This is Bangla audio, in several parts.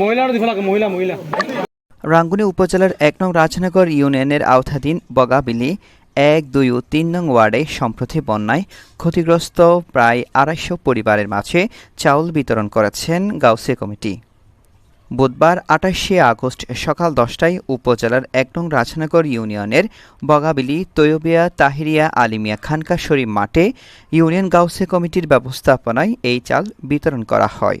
মহিলার মহিলা মহিলা। রাঙ্গুনি উপজেলার এক নং রাজনগর ইউনিয়নের আওতাধীন বগাবিলি এক, দুই ও তিন নং ওয়ার্ডে সম্প্রতি বন্যায় ক্ষতিগ্রস্ত প্রায় আড়াইশো পরিবারের মাঝে চাউল বিতরণ করেছেন গাউসে কমিটি। বুধবার আটাশে আগস্ট সকাল দশটায় উপজেলার এক নং রাজনগর ইউনিয়নের বগাবিলি, তৈয়বিয়া, তাহিরিয়া, আলিমিয়া খানকা শরীফ মাঠে ইউনিয়ন গাউসে কমিটির ব্যবস্থাপনায় এই চাল বিতরণ করা হয়।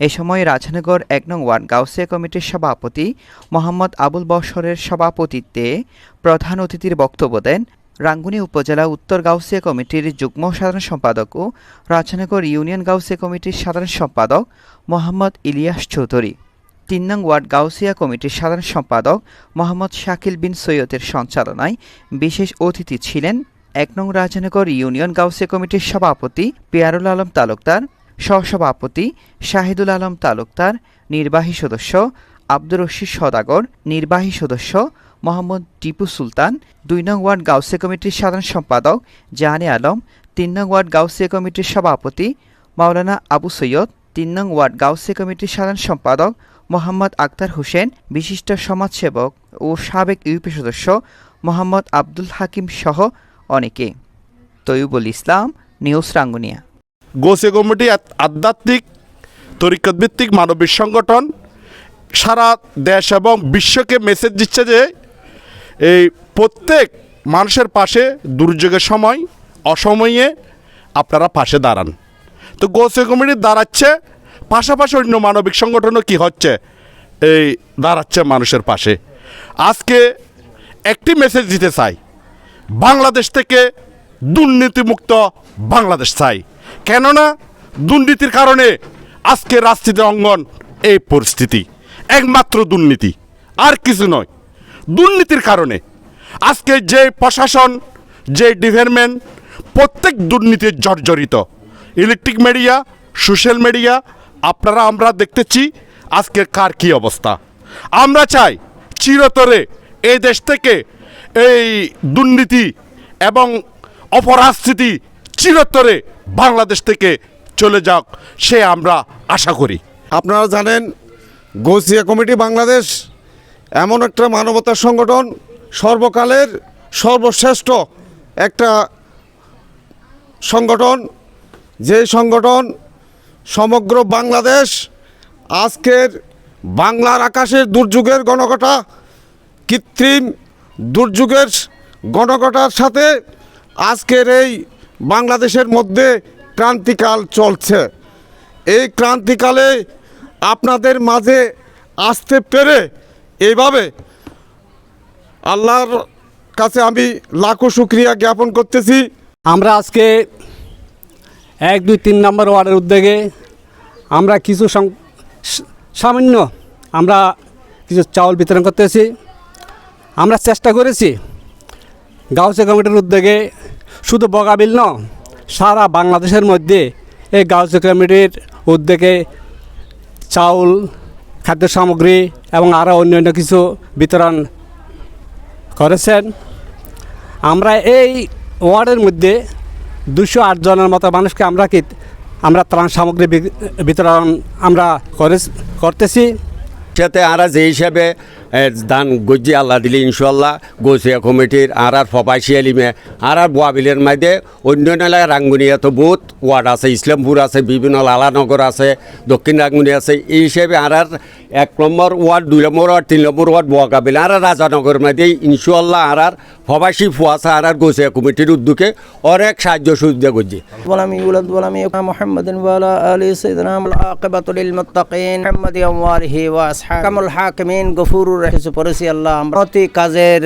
এ সময় রাজনগর এক নং ওয়ার্ড গাউসিয়া কমিটির সভাপতি মোহাম্মদ আবুল বশরের সভাপতিত্বে প্রধান অতিথির বক্তব্য দেন রাঙ্গুনি উপজেলা উত্তর গাউসিয়া কমিটির যুগ্ম সাধারণ সম্পাদক ও রাজনগর ইউনিয়ন গাউসিয়া কমিটির সাধারণ সম্পাদক মোহাম্মদ ইলিয়াস চৌধুরী। তিন নং ওয়ার্ড গাউসিয়া কমিটির সাধারণ সম্পাদক মোহাম্মদ শাকিল বিন সৈয়দের সঞ্চালনায় বিশেষ অতিথি ছিলেন এক নং রাজনগর ইউনিয়ন গাউসিয়া কমিটির সভাপতি পিয়ারুল আলম তালুকদার, সহসভাপতি শাহিদুল আলম তালুকদার, নির্বাহী সদস্য আব্দুর রশিদ সদাগর, নির্বাহী সদস্য মোহাম্মদ টিপু সুলতান, দুই নং ওয়ার্ড গাউসিয়া কমিটির সাধারণ সম্পাদক জাহানে আলম, তিন নং ওয়ার্ড গাউসিয়া কমিটির সভাপতি মাওলানা আবু সৈয়দ, তিন নং ওয়ার্ড গাউসিয়া কমিটির সাধারণ সম্পাদক মোহাম্মদ আক্তার হোসেন, বিশিষ্ট সমাজসেবক ও সাবেক ইউপি সদস্য মোহাম্মদ আব্দুল হাকিম সহ অনেকে। তৈবুল ইসলাম, নিউজ রাঙ্গুনিয়া। গোসে কমিটি আধ্যাত্মিক তরিকত ভিত্তিক মানবিক সংগঠন সারা দেশ এবং বিশ্বকে মেসেজ দিচ্ছে যে এই প্রত্যেক মানুষের পাশে দুর্যোগের সময়, অসময়ে আপনারা পাশে দাঁড়ান। তো গোসে কমিটি দাঁড়াচ্ছে পাশাপাশি অন্য মানবিক সংগঠনও কি হচ্ছে? এই দাঁড়াচ্ছে মানুষের পাশে। আজকে একটি মেসেজ দিতে চাই। বাংলাদেশ থেকে দুর্নীতিমুক্ত বাংলাদেশ চাই। কেননা দুর্নীতির কারণে আজকে রাজনীতির অঙ্গন এই পরিস্থিতি। একমাত্র দুর্নীতি, আর কিছু নয়। দুর্নীতির কারণে আজকে যে প্রশাসন, যে ডিপার্টমেন্ট প্রত্যেক দুর্নীতির জর্জরিত। ইলেকট্রিক মিডিয়া সোশ্যাল মিডিয়া আপনারা, আমরা দেখতেছি আজকে কার কী অবস্থা। আমরা চাই চিরতরে এই দেশ থেকে এই দুর্নীতি এবং অপরাস্থিতি চিরতরে বাংলাদেশ থেকে চলে যাক সে আমরা আশা করি। আপনারা জানেন গৌসিয়া কমিটি বাংলাদেশ এমন একটা মানবতার সংগঠন, সর্বকালের সর্বশ্রেষ্ঠ একটা সংগঠন, যে সংগঠন সমগ্র বাংলাদেশ আজকের বাংলার আকাশের দুর্যোগের গণকটা কৃত্রিম দুর্যোগের গণকটার সাথে আজকের এই বাংলাদেশের মধ্যে ক্রান্তিকাল চলছে। এই ক্রান্তিকালে আপনাদের মাঝে আসতে পেরে এইভাবে আল্লাহর কাছে আমি লাখো শুক্রিয়া জ্ঞাপন করতেছি। আমরা আজকে এক, দুই, তিন নম্বর ওয়ার্ডের উদ্যোগে আমরা কিছু সামান্য আমরা কিছু চাউল বিতরণ করতেছি। আমরা চেষ্টা করেছি গাউসে কমিটির উদ্যোগে শুধু বগাবিল ন সারা বাংলাদেশের মধ্যে এই গাউসে কমিটির উদ্যোগে চাউল, খাদ্য সামগ্রী এবং আরও অন্যান্য কিছু বিতরণ করেছেন। আমরা এই ওয়ার্ডের মধ্যে দুশো আট জনের মতো মানুষকে আমরা কি আমরা ত্রাণ সামগ্রী বিতরণ আমরা করে করতেছি? সাথে আমরা যে হিসাবে দান গজ্জি আল্লাহ দিলে ইনশাল্লাহ গোসিয়া কমিটির আর আর ফপাইশিয়ালিমে আর আর বোয়াবিলের মাইদে অন্য এলাকায় রাঙ্গুনিয়া তো বহুত ওয়ার্ড আছে ইসলামপুর আছে, বিভিন্ন লালানগর আছে, দক্ষিণ রাঙ্গুনি আছে। এই হিসেবে আর আর এক নম্বর ওয়ার্ড, দুই নম্বর ওয়ার্ড, তিন নম্বর ওয়ার্ড, বোয়াকাবিল। আর আর রাজানগর মাইদে ইনশাল্লাহ আর আর ফবাসী ফুয়াশা আর আর গোসিয়া কমিটির উদ্যোগে অনেক সাহায্য সুবিধা করছে বলামি উলাদ, বলামি মোহাম্মদ আলী সৈদনাম আকিবাতুল মুত্তাকিন। মুহাম্মদ ওয়ালিহি ওয়া হাকিমিন গফুরুর কিছু পড়েছি আল্লাহ আমরা কাজের